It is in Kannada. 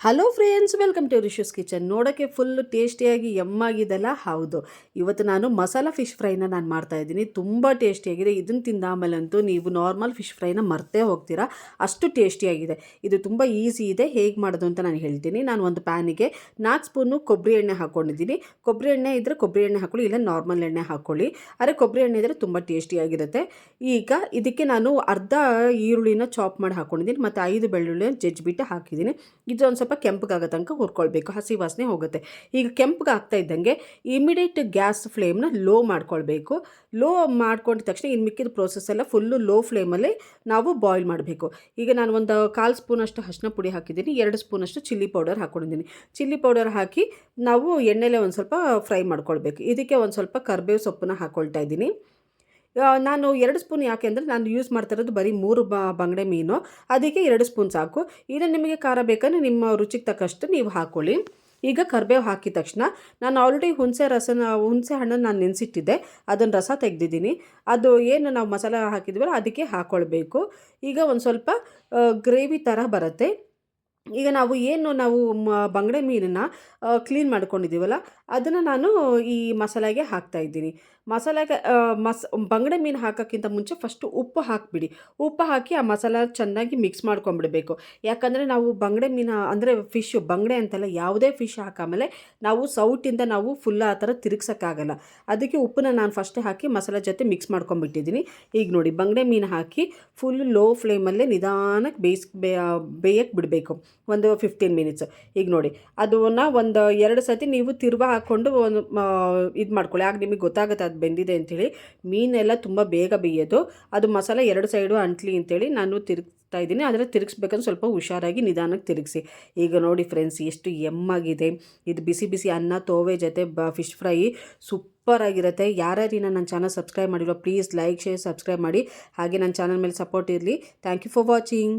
Hello friends welcome to Rishu's kitchen ನೋಡೋಕ್ಕೆ ಫುಲ್ ಟೇಸ್ಟಿಯಾಗಿ ಎಮ್ಮಾಗಿದೆಲ್ಲ ಹೌದು. ಇವತ್ತು ನಾನು ಮಸಾಲ ಫಿಶ್ ಫ್ರೈನ ನಾನು ಮಾಡ್ತಾ ಇದ್ದೀನಿ. ತುಂಬ ಟೇಸ್ಟಿಯಾಗಿದೆ ಇದನ್ನು ತಿಂದಾಮೇಲಂತೂ ನೀವು ನಾರ್ಮಲ್ ಫಿಶ್ ಫ್ರೈನ ಮರ್ತೇ ಹೋಗ್ತೀರಾ. ಅಷ್ಟು ಟೇಸ್ಟಿಯಾಗಿದೆ ಇದು ತುಂಬ ಈಸಿ ಇದೆ. ಹೇಗೆ ಮಾಡೋದು ಅಂತ ನಾನು ಹೇಳ್ತೀನಿ. ನಾನು ಒಂದು ಪ್ಯಾನಿಗೆ ನಾಲ್ಕು ಸ್ಪೂನು ಕೊಬ್ಬರಿ ಎಣ್ಣೆ ಹಾಕ್ಕೊಂಡಿದ್ದೀನಿ ಕೊಬ್ಬರಿ ಎಣ್ಣೆ ಇದ್ದರೆ ಕೊಬ್ಬರಿ ಎಣ್ಣೆ ಹಾಕೊಳ್ಳಿ, ಇಲ್ಲ ನಾರ್ಮಲ್ ಎಣ್ಣೆ ಹಾಕ್ಕೊಳ್ಳಿ ಅರೆ ಕೊಬ್ಬರಿ ಎಣ್ಣೆ ಇದ್ದರೆ ತುಂಬ ಟೇಸ್ಟಿಯಾಗಿರುತ್ತೆ ಈಗ ಇದಕ್ಕೆ ನಾನು ಅರ್ಧ ಈರುಳ್ಳಿನ ಚಾಪ್ ಮಾಡಿ ಹಾಕ್ಕೊಂಡಿದ್ದೀನಿ ಮತ್ತು ಐದು ಬೆಳ್ಳುಳ್ಳಿ ಜಜ್ಜಿಬಿಟ್ಟು ಹಾಕಿದ್ದೀನಿ. ಇದು ಒಂದು ಸ್ವಲ್ಪ ಕೆಂಪಗಾಗೋ ತನಕ ಹುರ್ಕೊಳ್ಬೇಕು, ಹಸಿ ವಾಸನೆ ಹೋಗುತ್ತೆ. ಈಗ ಕೆಂಪಗಾಗ್ತಾ ಇದ್ದಂಗೆ ಇಮಿಡಿಯೇಟ್ ಗ್ಯಾಸ್ ಫ್ಲೇಮ್ನ ಲೋ ಮಾಡ್ಕೊಳ್ಬೇಕು. ಲೋ ಮಾಡ್ಕೊಂಡ ತಕ್ಷಣ ಇನ್ನು ಮಿಕ್ಕಿದ ಪ್ರೋಸೆಸ್ ಎಲ್ಲ ಫುಲ್ಲು ಲೋ ಫ್ಲೇಮಲ್ಲಿ ನಾವು ಬಾಯ್ಲ್ ಮಾಡಬೇಕು. ಈಗ ನಾನು ಒಂದು ಕಾಲು ಸ್ಪೂನಷ್ಟು ಅರಿಶಿನ ಪುಡಿ ಹಾಕಿದ್ದೀನಿ, ಎರಡು ಸ್ಪೂನಷ್ಟು ಚಿಲ್ಲಿ ಪೌಡರ್ ಹಾಕ್ಕೊಂಡಿದ್ದೀನಿ ಚಿಲ್ಲಿ ಪೌಡರ್ ಹಾಕಿ ನಾವು ಎಣ್ಣೆಲೆ ಒಂದು ಸ್ವಲ್ಪ ಫ್ರೈ ಮಾಡ್ಕೊಳ್ಬೇಕು. ಇದಕ್ಕೆ ಒಂದು ಸ್ವಲ್ಪ ಕರ್ಬೇವು ಸೊಪ್ಪನ್ನ ಹಾಕ್ಕೊಳ್ತಾ ಇದ್ದೀನಿ. ನಾನು ಎರಡು ಸ್ಪೂನ್ ಯಾಕೆ ಅಂದರೆ ನಾನು ಯೂಸ್ ಮಾಡ್ತಾ ಇರೋದು ಬರೀ ಮೂರು ಬಂಗಡೆ ಮೀನು. ಅದಕ್ಕೆ ಎರಡು ಸ್ಪೂನ್ ಸಾಕು. ಇದು ನಿಮಗೆ ಖಾರ ಬೇಕಂದರೆ ನಿಮ್ಮ ರುಚಿಗೆ ತಕ್ಕಷ್ಟು ನೀವು ಹಾಕ್ಕೊಳ್ಳಿ ಈಗ ಕರ್ಬೇವು ಹಾಕಿದ ತಕ್ಷಣ ನಾನು ಆಲ್ರೆಡಿ ಹುಣಸೆ ರಸನ, ಹುಣಸೆ ಹಣ್ಣನ್ನು ನಾನು ನೆನೆಸಿಟ್ಟಿದ್ದೆ. ಅದನ್ನು ರಸ ತೆಗೆದಿದ್ದೀನಿ. ಅದು ಏನು ನಾವು ಮಸಾಲ ಹಾಕಿದ್ವಲ್ಲ ಅದಕ್ಕೆ ಹಾಕ್ಕೊಳ್ಬೇಕು ಈಗ ಒಂದು ಸ್ವಲ್ಪ ಗ್ರೇವಿ ಥರ ಬರುತ್ತೆ. ಈಗ ನಾವು ಏನು ನಾವು ಬಂಗಡೆ ಮೀನನ್ನು ಕ್ಲೀನ್ ಮಾಡ್ಕೊಂಡಿದ್ದೀವಲ್ಲ, ಅದನ್ನು ನಾನು ಈ ಮಸಾಲೆಗೆ ಹಾಕ್ತಾ ಇದ್ದೀನಿ. ಮಸಾಲೆಗೆ ಮಸ್, ಬಂಗಡೆ ಮೀನು ಹಾಕೋಕ್ಕಿಂತ ಮುಂಚೆ ಫಸ್ಟು ಉಪ್ಪು ಹಾಕಿಬಿಡಿ. ಉಪ್ಪು ಹಾಕಿ ಆ ಮಸಾಲ ಚೆನ್ನಾಗಿ ಮಿಕ್ಸ್ ಮಾಡ್ಕೊಂಬಿಡಬೇಕು ಯಾಕಂದರೆ ನಾವು ಬಂಗಡೆ ಮೀನು, ಅಂದರೆ ಫಿಶ್ ಬಂಗಡೆ ಅಂತಲ್ಲ ಯಾವುದೇ ಫಿಶ್ ಹಾಕಾಮೇಲೆ ನಾವು ಸೌಟಿಂದ ನಾವು ಫುಲ್ ಆ ಥರ ತಿರುಗ್ಸೋಕ್ಕಾಗಲ್ಲ. ಅದಕ್ಕೆ ಉಪ್ಪನ್ನ ನಾನು ಫಸ್ಟೇ ಹಾಕಿ ಮಸಾಲೆ ಜೊತೆ ಮಿಕ್ಸ್ ಮಾಡ್ಕೊಂಬಿಟ್ಟಿದ್ದೀನಿ ಈಗ ನೋಡಿ, ಬಂಗಡೆ ಮೀನು ಹಾಕಿ ಫುಲ್ ಲೋ ಫ್ಲೇಮಲ್ಲೇ ನಿಧಾನಕ್ಕೆ ಬೇಯಿಸ್ ಬೇಯಕ್ಕೆ ಬಿಡಬೇಕು. ಒಂದು ಫಿಫ್ಟೀನ್ ಮಿನಿಟ್ಸು ಈಗ ನೋಡಿ, ಅದನ್ನು ಒಂದು ಎರಡು ಸತಿ ನೀವು ತಿರ್ವ ಹಾಕ್ಕೊಂಡು ಒಂದು ಇದು ಮಾಡ್ಕೊಳ್ಳಿ. ಆಗ ನಿಮಗೆ ಗೊತ್ತಾಗುತ್ತೆ ಅದು ಬೆಂದಿದೆ ಅಂಥೇಳಿ ಮೀನೆಲ್ಲ ತುಂಬ ಬೇಗ ಬೇಯೋದು. ಅದು ಮಸಾಲೆ ಎರಡು ಸೈಡು ಅಂಟ್ಲಿ ಅಂತೇಳಿ ನಾನು ತಿರುಗ್ತಾ ಇದ್ದೀನಿ. ಆದರೆ ತಿರುಗಿಸ್ಬೇಕಂದ್ರೆ ಸ್ವಲ್ಪ ಹುಷಾರಾಗಿ ನಿಧಾನಕ್ಕೆ ತಿರುಗಿಸಿ. ಈಗ ನೋಡಿ ಫ್ರೆಂಡ್ಸ್ ಎಷ್ಟು ಎಮ್ಮಾಗಿದೆ. ಇದು ಬಿಸಿ ಬಿಸಿ ಅನ್ನ, ತೋವೆ ಜೊತೆ ಬ ಫಿಶ್ ಫ್ರೈ ಸೂಪರ್ ಆಗಿರುತ್ತೆ. ಯಾರ್ಯಾರಿನ ನನ್ನ ಚಾನಲ್ ಸಬ್ಸ್ಕ್ರೈಬ್ ಮಾಡಿಲ್ಲ ಪ್ಲೀಸ್ ಲೈಕ್ ಶೇರ್ ಸಬ್ಸ್ಕ್ರೈಬ್ ಮಾಡಿ. ಹಾಗೆ ನನ್ನ ಚಾನಲ್ ಮೇಲೆ ಸಪೋರ್ಟ್ ಇರಲಿ. Thank you for watching